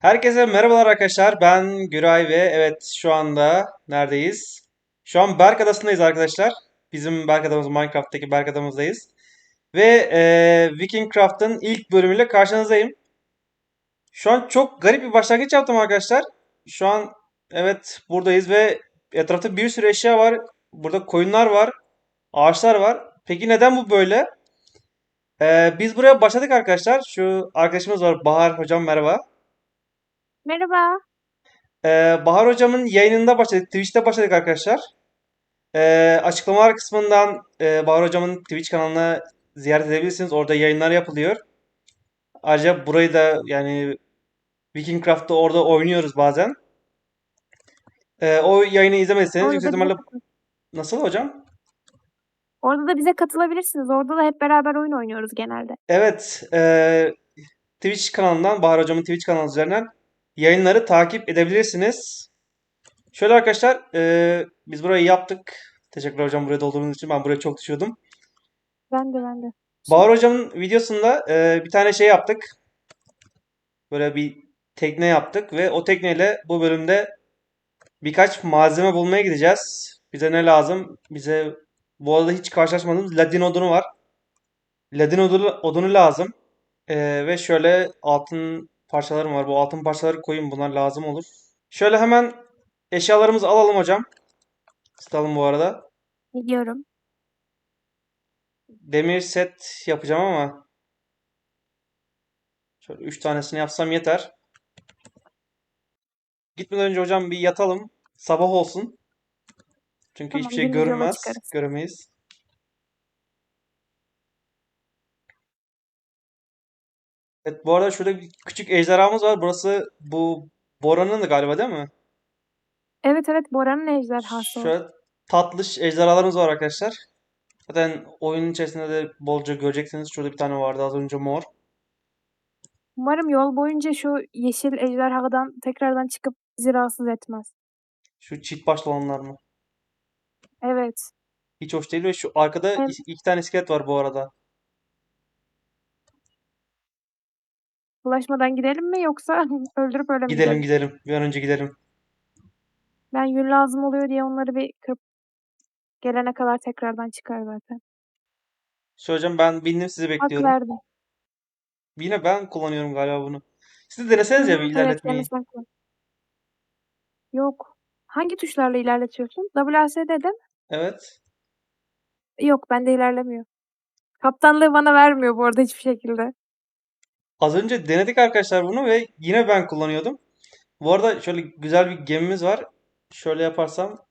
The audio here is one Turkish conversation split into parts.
Herkese merhabalar arkadaşlar. Ben Güray ve evet şu anda neredeyiz? Şu an Berk Adası'ndayız arkadaşlar. Bizim Berk Adamız Minecraft'taki Berk Adamı'zdayız. Ve eee Vikingcraft'ın ilk bölümüyle karşınızdayım. Şu an çok garip bir başlangıç yaptım arkadaşlar. Şu an evet buradayız ve etrafta bir sürü eşya var. Burada koyunlar var, ağaçlar var. Peki neden bu böyle? Eee, biz buraya başladık arkadaşlar. Şu arkadaşımız var Bahar hocam merhaba. Merhaba. Ee, Bahar Hocam'ın yayınında başladık. Twitch'te başladık arkadaşlar. Ee, açıklamalar kısmından e, Bahar Hocam'ın Twitch kanalına ziyaret edebilirsiniz. Orada yayınlar yapılıyor. Ayrıca burayı da yani Vikingcraft'ta orada oynuyoruz bazen. Ee, o yayını izlemediyseniz Orada yüksek ihtimalle... Nasıl hocam? Orada da bize katılabilirsiniz. Orada da hep beraber oyun oynuyoruz genelde. Evet. e, Twitch kanalından, Bahar Hocam'ın Twitch kanalı üzerinden yayınları takip edebilirsiniz. Şöyle arkadaşlar, e, biz burayı yaptık. Teşekkürler hocam buraya doldurduğunuz için. Ben buraya çok düşüyordum. Ben de ben de. Bahar Hocam'ın videosunda e, bir tane şey yaptık. Böyle bir tekne yaptık ve o tekneyle bu bölümde birkaç malzeme bulmaya gideceğiz. Bize ne lazım? Bize bu arada hiç karşılaşmadığımız ladin odunu var. Ladin odunu, odunu lazım. E, ve şöyle altın parçalarım var. Bu altın parçaları koyun. Bunlar lazım olur. Şöyle hemen eşyalarımızı alalım hocam. Isıtalım bu arada. Biliyorum. Demir set yapacağım ama şöyle 3 tanesini yapsam yeter. Gitmeden önce hocam bir yatalım. Sabah olsun. Çünkü Tamam, hiçbir şey yola görünmez. çıkarız. Göremeyiz. Evet bu arada şurada bir küçük ejderhamız var. Burası bu Bora'nın da galiba değil mi? Evet evet Bora'nın ejderhası. Şöyle tatlış ejderhalarımız var arkadaşlar. Zaten oyunun içerisinde de bolca göreceksiniz. Şurada bir tane vardı az önce mor. Umarım yol boyunca şu yeşil ejderhadan tekrardan çıkıp bizi rahatsız etmez. Şu çift başlı olanlar mı? Evet. Hiç hoş değil ve şu arkada iki iki tane iskelet var bu arada. Bulaşmadan gidelim mi yoksa öldürüp öyle mi Gidelim gidelim? Bir an önce gidelim. Ben yün lazım oluyor diye onları bir kırıp gelene kadar tekrardan çıkar zaten. Hocam ben bindim sizi Hak bekliyorum. verdim. Yine ben kullanıyorum galiba bunu. Siz de deneseniz ya bir evet ilerletmeyi. kullan. Yok. Hangi tuşlarla ilerletiyorsun? WASD değil mi? Evet. Yok bende ilerlemiyor. Kaptanlığı bana vermiyor bu arada hiçbir şekilde. Az önce denedik arkadaşlar bunu ve yine ben kullanıyordum. Bu arada şöyle güzel bir gemimiz var. Şöyle yaparsam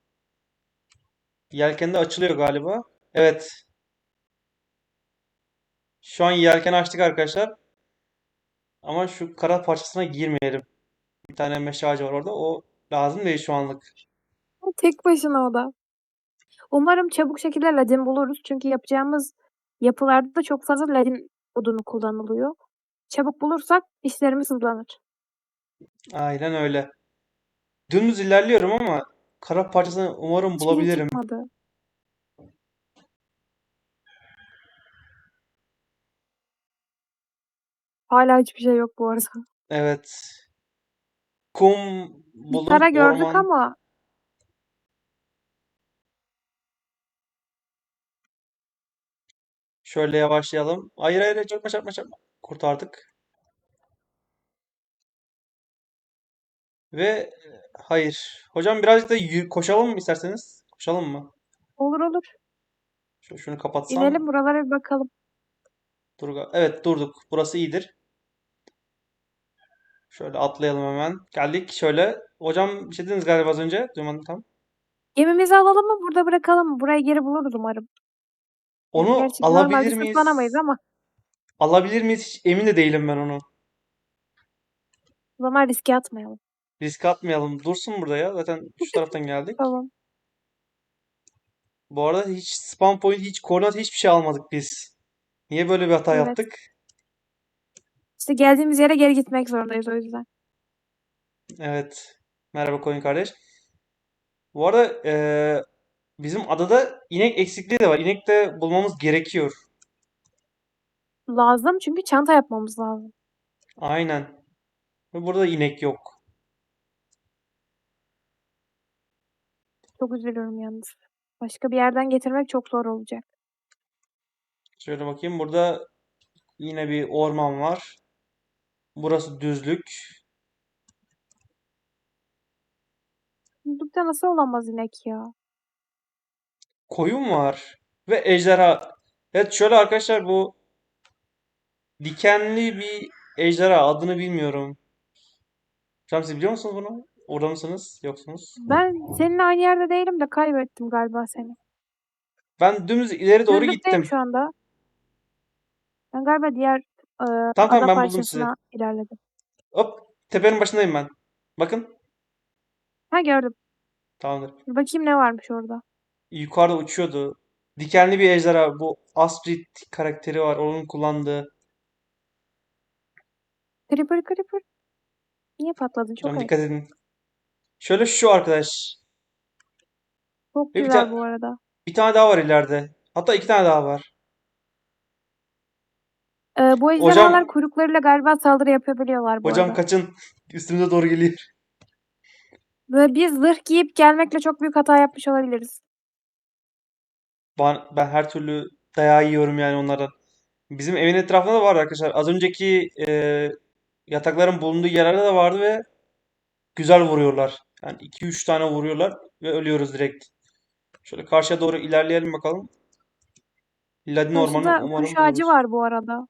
yelken de açılıyor galiba. Evet. Şu an yelken açtık arkadaşlar. Ama şu kara parçasına girmeyelim. Bir tane meşe ağacı var orada. O lazım değil şu anlık. Tek başına o da. Umarım çabuk şekilde ladin buluruz. Çünkü yapacağımız yapılarda da çok fazla ladin odunu kullanılıyor. Çabuk bulursak işlerimiz hızlanır. Aynen öyle. Dümdüz ilerliyorum ama kara parçasını umarım bulabilirim. çıkmadı. Hala hiçbir şey yok bu arada. Evet. Kum, Bir bulut, kara gördük orman. ama Şöyle yavaşlayalım. Hayır hayır çarpma çarpma çarpma. Kurtardık. Ve hayır. Hocam birazcık da koşalım mı isterseniz? Koşalım mı? olur olur. Şu, şunu kapatsam. İnelim buralara bir bakalım. Dur, ga- evet durduk. Burası iyidir. Şöyle atlayalım hemen. Geldik şöyle. Hocam bir şey dediniz galiba az önce. Duymadım tam. Gemimizi alalım mı burada bırakalım mı? Burayı geri buluruz umarım. Yani Onu gerçi alabilir miyiz? sırtlanamayız ama Alabilir miyiz? Hiç emin de değilim ben onu. o zaman riske atmayalım. Risk atmayalım. Dursun burada ya. Zaten şu taraftan geldik. Tamam. Bu arada hiç spawn point, hiç koordinat hiçbir şey almadık biz. Niye böyle bir hata Evet. yaptık? İşte geldiğimiz yere geri gitmek zorundayız o yüzden. Evet. Merhaba koyun kardeş. Bu arada eee, bizim adada inek eksikliği de var. İnek de bulmamız gerekiyor. Lazım çünkü çanta yapmamız lazım. Aynen. Ve burada inek yok. Çok üzülüyorum yalnız. Başka bir yerden getirmek çok zor olacak. Şöyle bakayım. Burada yine bir orman var. Burası düzlük. Buzlukta nasıl olamaz inek ya? Koyun var. Ve ejderha. Evet şöyle arkadaşlar bu dikenli bir ejderha. Adını bilmiyorum. Şamsi biliyor musunuz bunu? Orada mısınız? Yoksunuz? Ben seninle aynı yerde değilim de kaybettim galiba seni. Ben dümdüz ileri doğru Düzlükteyim gittim. şu anda. Ben galiba diğer e, Tamam tamam ada ben buldum sizi. parçasına ilerledim. Hop tepenin başındayım ben. Bakın. Ha gördüm. Tamamdır. Bakayım ne varmış orada. Yukarıda uçuyordu. Dikenli bir ejderha. Bu Astrid karakteri var. Onun kullandığı. Creeper creeper. Niye patladın? Çok Hocam ayıp. dikkat edin. Şöyle şu arkadaş. Çok bir güzel ta- bu arada. Bir tane daha var ileride. Hatta iki tane daha var. Ee, bu Hocam ejderhalar kuyruklarıyla galiba saldırı yapabiliyorlar bu hocam arada. kaçın. Üstümüze doğru geliyor. Ve biz zırh giyip gelmekle çok büyük hata yapmış olabiliriz. Ben, ben her türlü dayağı yiyorum yani onlardan. Bizim evin etrafında da var arkadaşlar. Az önceki e, yatakların bulunduğu yerlerde de vardı ve güzel vuruyorlar. Yani 2-3 tane vuruyorlar ve ölüyoruz direkt. Şöyle karşıya doğru ilerleyelim bakalım. Ladin ormanı umarım kuş ağacı buluruz. var bu arada.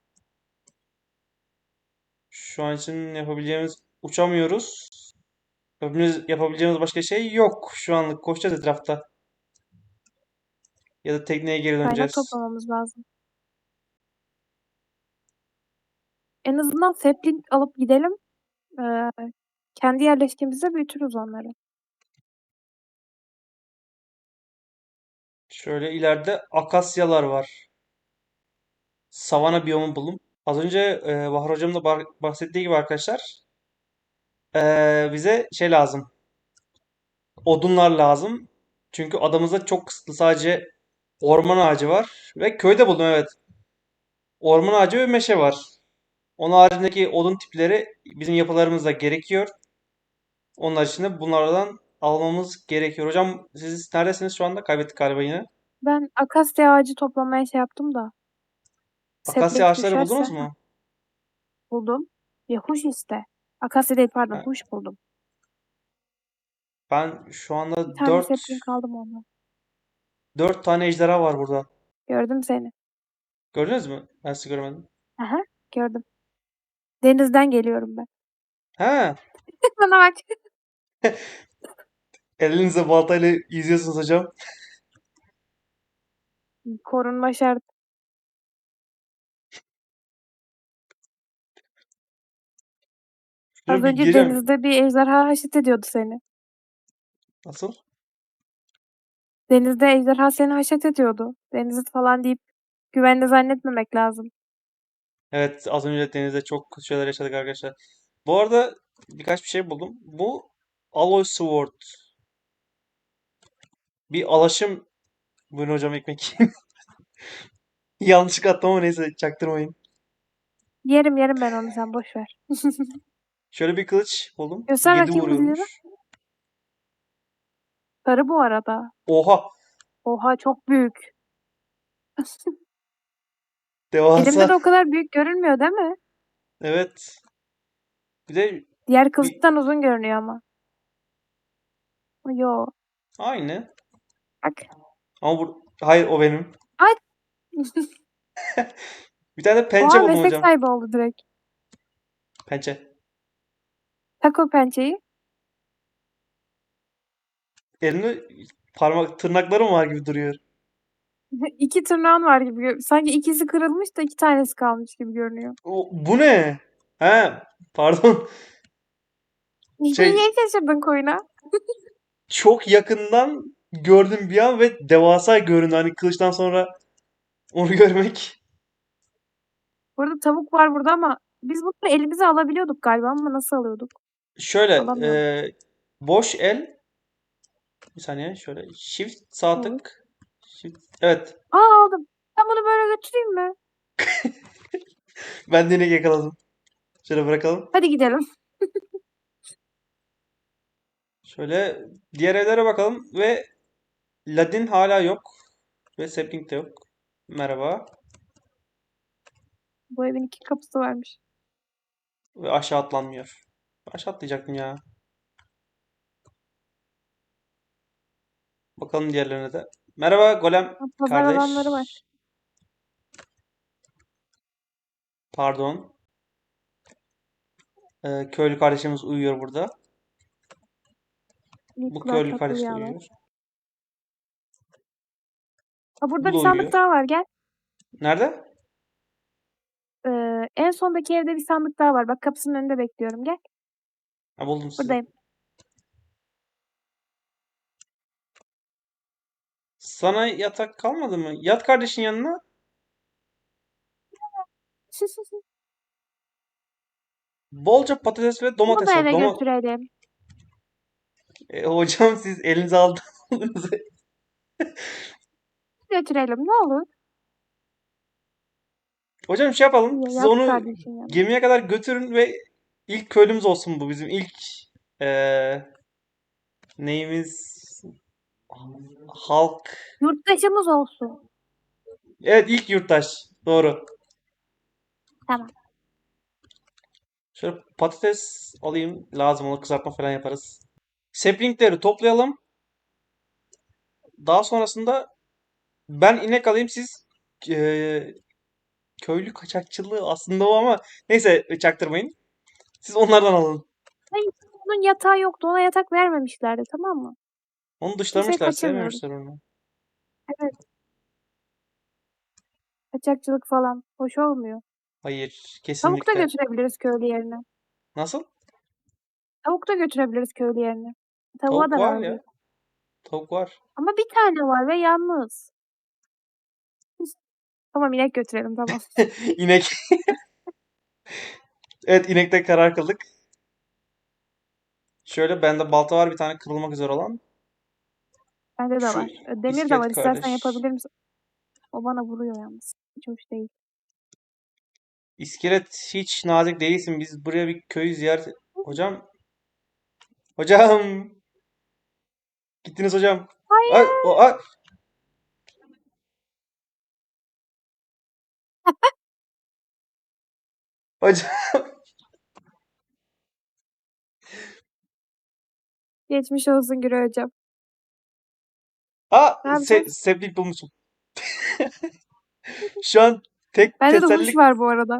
Şu an için yapabileceğimiz uçamıyoruz. Yapabileceğimiz, yapabileceğimiz başka şey yok. Şu anlık koşacağız etrafta. Ya da tekneye geri Kaynak döneceğiz. toplamamız lazım. En azından sapling alıp gidelim. Ee, kendi yerleşkemizde büyütürüz onları. Şöyle ileride akasyalar var. Savana biyomu bulun. Az önce e, Bahar Hocam da bahsettiği gibi arkadaşlar e, bize şey lazım. Odunlar lazım. Çünkü adamızda çok kısıtlı sadece orman ağacı var. Ve köyde buldum evet. Orman ağacı ve meşe var. Onun haricindeki odun tipleri bizim yapılarımızda gerekiyor. Onlar için de bunlardan almamız gerekiyor. Hocam siz neredesiniz şu anda? Kaybettik galiba yine. Ben akasya ağacı toplamaya şey yaptım da. Akasya ağaçları buldunuz mu? buldum. Ya huş işte. Akasya değil pardon Ha, huş buldum. Ben şu anda Bir tane 4 sapling aldım ondan. 4 tane ejderha var burada. Gördüm seni. Gördünüz mü? Ben sizi göremedim. Aha gördüm. Denizden geliyorum ben. He, Bana bak. elinizde baltayla yüzüyorsunuz hocam. Korunma şart. Az önce gireceğim. denizde bir ejderha haşet ediyordu seni. Nasıl? Denizde ejderha seni haşet ediyordu. Denizi falan deyip güvenli zannetmemek lazım. Evet, az önce denizde çok kötü şeyler yaşadık arkadaşlar. Bu arada birkaç bir şey buldum. Bu Alloy Sword. Bir alaşım. Buyurun hocam ekmek. Yanlışlıkla attım ama neyse çaktırmayın. Yerim yerim ben onu sen boş ver. Şöyle bir kılıç buldum. Göster 7 bakayım vuruyormuş. Sarı bu arada. Oha! Oha çok büyük. Devasa. Elimde de o kadar büyük görünmüyor değil mi? Evet. Bir de Diğer kılıçtan uzun görünüyor ama. Yo. aynı. Bak. Ama bu hayır o benim. Ay. Bir tane de pençe Oha buldum meslek hocam. sahibi oldu direkt. Pençe. Tak o pençeyi. Elimde parmak tırnaklarım var gibi duruyor. İki tırnağın var gibi. gör- Sanki ikisi kırılmış da iki tanesi kalmış gibi görünüyor. O, bu ne? He, pardon. Şey Niye şaşırdın koyuna? çok yakından gördüm bir an ve devasa göründü. Hani kılıçtan sonra onu görmek. Burada tavuk var burada ama biz bunları elimize alabiliyorduk galiba ama nasıl alıyorduk? Şöyle Alamıyorum. e, boş el bir saniye şöyle shift sağ tık evet Aa aldım. Ben bunu böyle götüreyim mi? ben de yakaladım. Şöyle bırakalım. Hadi gidelim. Şöyle diğer evlere bakalım ve Ladin hala yok ve Sapling de yok. Merhaba. Bu evin iki kapısı varmış. Ve aşağı atlanmıyor. Aşağı atlayacaktım ya. Bakalım diğerlerine de. Merhaba Golem Pazar kardeş. alanları var. Pardon. Ee, köylü kardeşimiz uyuyor burada. Bu köylü tatlı kardeş de rüyalar. uyuyor. Ha, burada Bu bir da sandık uyuyor. daha var gel. Nerede? Ee, en sondaki evde bir sandık daha var. Bak kapısının önünde bekliyorum. Gel. Ha, buldum sizi. Buradayım. Sana yatak kalmadı mı? Yat kardeşin yanına. Bolca patates ve Bunu domates da var. eve Doma- götürelim. E, hocam siz elinize aldınız. Götürelim ne olur. Hocam şey yapalım. Ya, Siz yat onu kardeşin yanına. gemiye kadar götürün ve ilk köylümüz olsun bu. Bizim ilk eee, neyimiz? Halk. Yurttaşımız olsun. Evet ilk yurttaş. Doğru. Tamam. Şöyle patates alayım. Lazım olur. Kızartma falan yaparız. Saplingleri toplayalım. Daha sonrasında ben inek alayım. Siz eee, köylü kaçakçılığı aslında o ama neyse çaktırmayın. Siz onlardan alın. Hayır, onun yatağı yoktu. Ona yatak vermemişlerdi tamam mı? Onu dışlamışlar. kaçırmıyoruz. Sevmemişler onu. Evet. Kaçakçılık falan. Hoş olmuyor. Hayır. Tavuk da Kesinlikle. götürebiliriz köylü yerine. Nasıl? Tavuk da götürebiliriz köylü yerine. Tavuğa Tavuk da var vermiyor. ya. Tavuk var. Ama bir tane var ve yalnız. Tamam inek götürelim tamam. İnek. Evet inekte karar kıldık. Şöyle bende balta var bir tane kırılmak üzere olan. Bende de Şu var. Demir de var. İstersen kardeş. yapabilir misin? O bana vuruyor yalnız. Hiç hoş değil. İskelet hiç nazik değilsin. Biz buraya bir köyü ziyaret... Hocam. Hocam. Gittiniz hocam. Hayır. Ay, o, ay. Hocam. Geçmiş olsun Güray hocam. Aa, Ne se seplik bulmuşum. Şu an tek Bende de teselli var bu arada.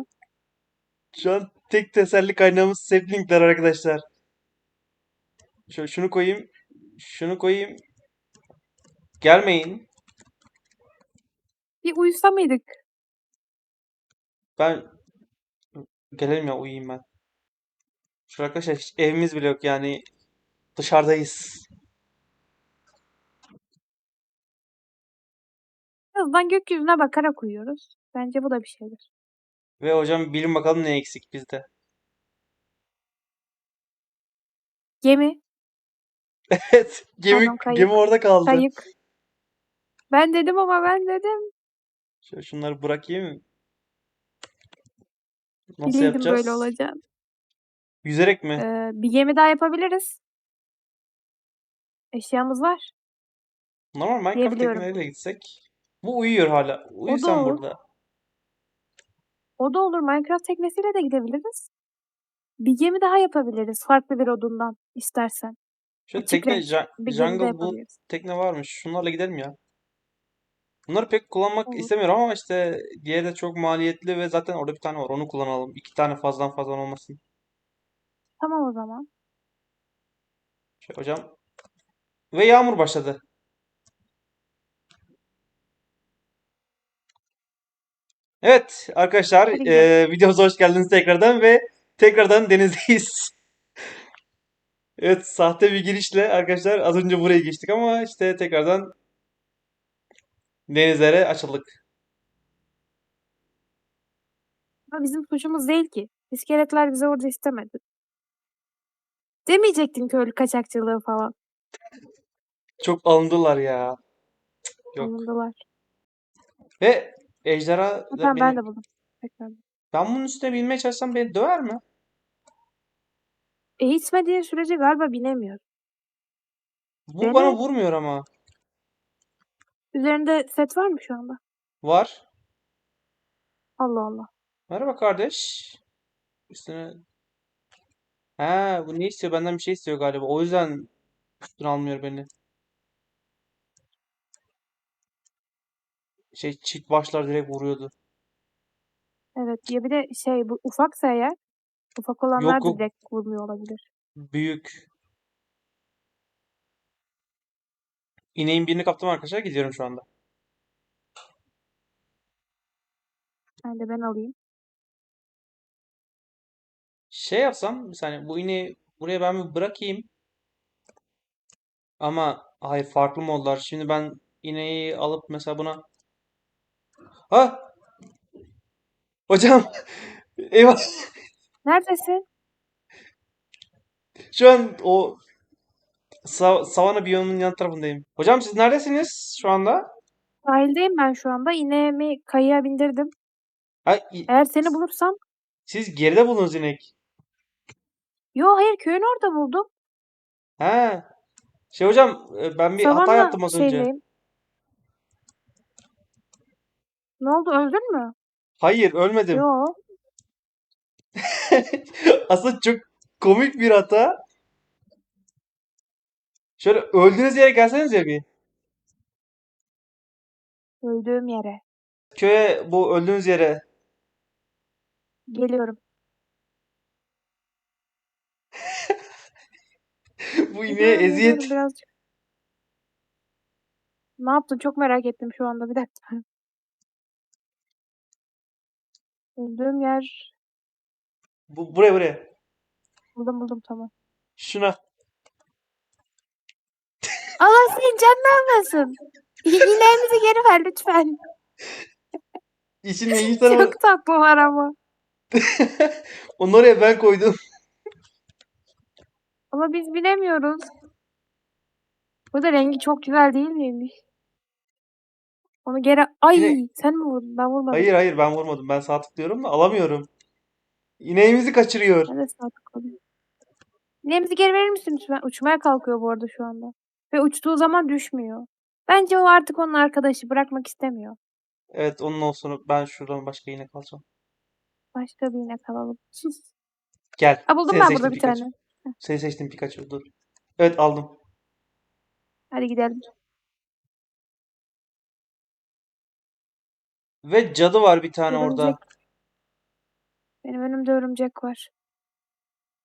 Şu an tek teselli kaynağımız saplingler arkadaşlar. Şöyle şunu koyayım. Şunu koyayım. Gelmeyin. Bir uyusa mıydık? Ben gelelim ya uyuyayım ben. Şu arkadaşlar hiç evimiz bile yok yani dışarıdayız. En azından gökyüzüne bakarak uyuyoruz. Bence bu da bir şeydir. Ve hocam bilin bakalım ne eksik bizde. Gemi, Evet gemi Pardon, kayık. gemi orada kaldı. kayık. Ben dedim ama ben dedim. Şöyle şunları bırakayım. Nasıl Biliyordum yapacağız? böyle olacağını. Yüzerek mi? Ee, bir gemi daha yapabiliriz. Eşyamız var. Normal Minecraft diyebiliyorum. tekneleriyle gitsek. Bu uyuyor hala. Uyu O da sen olur. burada. O da olur. Minecraft teknesiyle de gidebiliriz. Bir gemi daha yapabiliriz. Farklı bir odundan istersen. Şöyle Açık tekne renk ja- bir gemi de jungle bu yapabiliriz. tekne varmış. Şunlarla gidelim ya. Bunları pek kullanmak Olur. istemiyorum ama işte diğeri de çok maliyetli ve zaten orada bir tane var. Onu kullanalım. İki tane fazladan fazla olmasın. Tamam o zaman. Şey, hocam. Ve yağmur başladı. Evet arkadaşlar eee videomuza hoş geldiniz tekrardan ve tekrardan denizdeyiz. Evet sahte bir girişle arkadaşlar az önce buraya geçtik ama işte tekrardan denizlere açıldık. Ama bizim suçumuz değil ki. İskeletler bizi orada istemedi. Demeyecektin köylü kaçakçılığı falan. Çok alındılar ya. Yok. Alındılar. Ve ejderha Ha, da tamam ben beni... de buldum. Tekrar. Ben bunun üstüne binmeye çalışsam beni döver mi? E, içmediğin sürece galiba binemiyor. Bu Dene. bana vurmuyor ama. Üzerinde set var mı şu anda? Var. Allah Allah. Merhaba kardeş. Üstüne... Ha, bu ne istiyor? Benden bir şey istiyor galiba. O yüzden üstüne almıyor beni. Şey çift başlar direkt vuruyordu. Evet. Ya bir de şey bu ufaksa eğer ufak olanlar Yok da yok direkt vurmuyor olabilir. büyük. İneğin birini kaptım arkadaşlar. Gidiyorum şu anda. Ben de ben alayım. Şey yapsam bir saniye bu ineği buraya ben bir bırakayım. Ama hayır farklı modlar. Şimdi ben ineği alıp mesela buna... Ha! Hocam! Eyvah! Neredesin? Şu an o sa savana biyomunun yan tarafındayım. Hocam siz neredesiniz şu anda? Sahildeyim ben şu anda. İneğimi kayığa bindirdim. Ha, i- Eğer seni bulursam siz geride bulunuz inek. Yo hayır köyün orada buldum. Ha. Şey hocam e, ben bir hata yaptım az önce. şeydeyim. Ne oldu öldün mü? Hayır ölmedim. Yo. Aslında çok komik bir hata. Şöyle öldüğünüz yere gelseniz ya bir. Öldüğüm yere. Köye bu öldüğünüz yere. Geliyorum. Bu ineğe Geliyorum eziyet. geliyorum birazcık. Ne yaptın? Çok merak ettim şu anda. Bir dakika. Öldüğüm yer. Bu, buraya buraya. Buldum buldum tamam. Şuna. Allah senin canını almasın. İğnelerimizi geri ver lütfen. İçinde iyi tarafı. Çok tatlı var ama. Onu oraya ben koydum. Ama biz bilemiyoruz. Bu da rengi çok güzel değil miymiş? Onu geri... Ay Yine- sen mi vurdun? Ben vurmadım. Hayır hayır ben vurmadım. Ben sağ tıklıyorum da alamıyorum. İneğimizi kaçırıyor. Ben de sağ tıkladım. İğnemizi geri verir misin lütfen? Uçmaya kalkıyor bu arada şu anda. Ve uçtuğu zaman düşmüyor. Bence o artık onun arkadaşı. Bırakmak istemiyor. Evet onun olsun. Ben şuradan başka inek alacağım. Başka bir iğne kalalım. Gel. Ha buldum Seni ben seçtim burada bir Pikachu. tane. Seni seçtim Pikachu. Dur. Evet aldım. Hadi gidelim. Ve cadı var bir tane Örümcek. orada. Benim önümde örümcek var.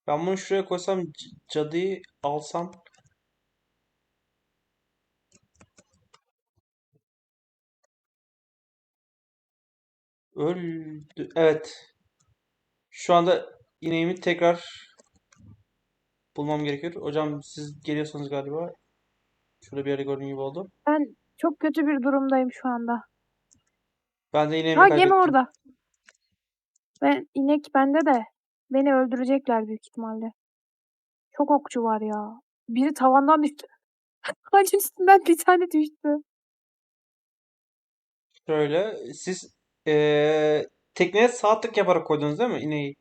Ben bunu şuraya koysam c- cadıyı alsam. Öldü. Evet. Şu anda ineğimi tekrar bulmam gerekiyor. Hocam siz geliyorsunuz galiba. Şurada bir yerde gördüğüm gibi oldu. Ben çok kötü bir durumdayım şu anda. Ben de ineğimi Ha gemi kaybettim. orada. Ben inek bende de. Beni öldürecekler büyük ihtimalle. Çok okçu var ya. Biri tavandan düştü. Ağacın üstünden bir tane düştü. Şöyle siz eee tekneye sağ tık yaparak koydunuz değil mi ineği?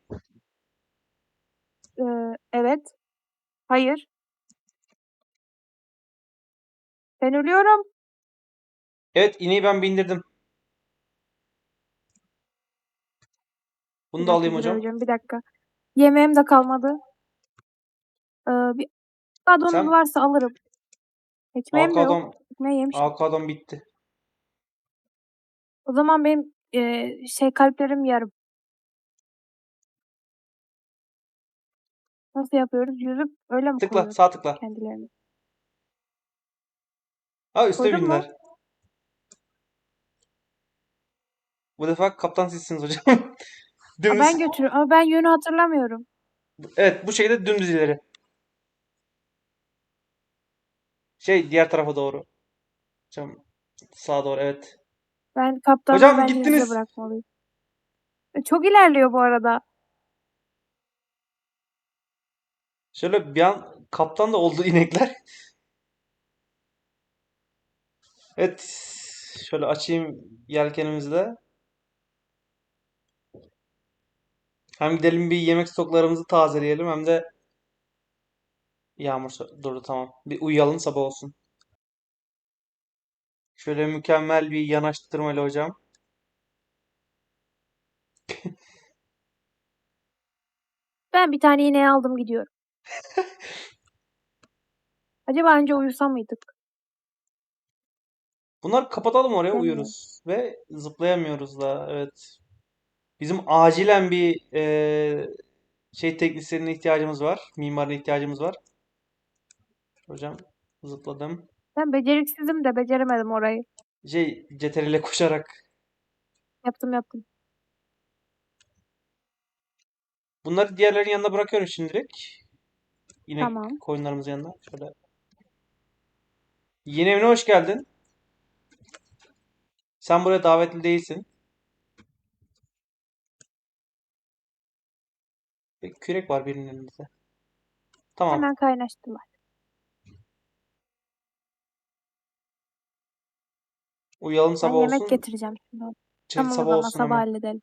Ee, evet. Hayır. Ben ölüyorum. Evet ineği ben bindirdim. Bunu da dakika alayım hocam. Bir dakika. Yemeğim de kalmadı. Ee, bir adonuz Sen varsa alırım. Ekmeğim de yok. Ekmeği yemişim. avokadom bitti. O zaman benim e, şey kalplerim yarım. Nasıl yapıyoruz? Yüzüp öyle mi Tıkla, sağ tıkla. kendilerini? Ha üste Koydun mu? bindiler. Bu defa kaptan sizsiniz hocam. Aa, Dümdüz. ben götürüyorum ama ben yönü hatırlamıyorum. Evet bu şekilde dümdüz ileri. Şey diğer tarafa doğru. Hocam sağa doğru evet. Ben kaptanlığı Hocam size gittiniz. bırakmalıyım. E, Çok ilerliyor bu arada. Şöyle bir an kaptan da oldu inekler. Evet. Şöyle açayım yelkenimizi de. Hem gidelim bir yemek stoklarımızı tazeleyelim hem de Yağmur so- durdu tamam. Bir uyuyalım sabah olsun. Şöyle mükemmel bir yanaştırmayla hocam. Ben bir tane iğneyi aldım gidiyorum. Acaba önce uyusam mıydık? Bunları kapatalım oraya Bilmiyorum. uyuruz. Ve zıplayamıyoruz da. Evet. Bizim acilen bir eee, şey teknisyenine ihtiyacımız var. Mimarına ihtiyacımız var. Hocam zıpladım. Ben beceriksizim de beceremedim orayı. Şey CTRL ile koşarak. Yaptım yaptım. Bunları diğerlerin yanına bırakıyorum şimdilik. Yine Tamam. koyunlarımızın yanına. Şöyle. Yeni evine hoş geldin. Sen buraya davetli değilsin. Bir kürek var birinin elinde. Tamam. Hemen kaynaştılar. Uyuyalım Ben sabah yemek olsun. getireceğim şimdi. Şey, Tamam o sabah zaman olsun sabah hemen. halledelim.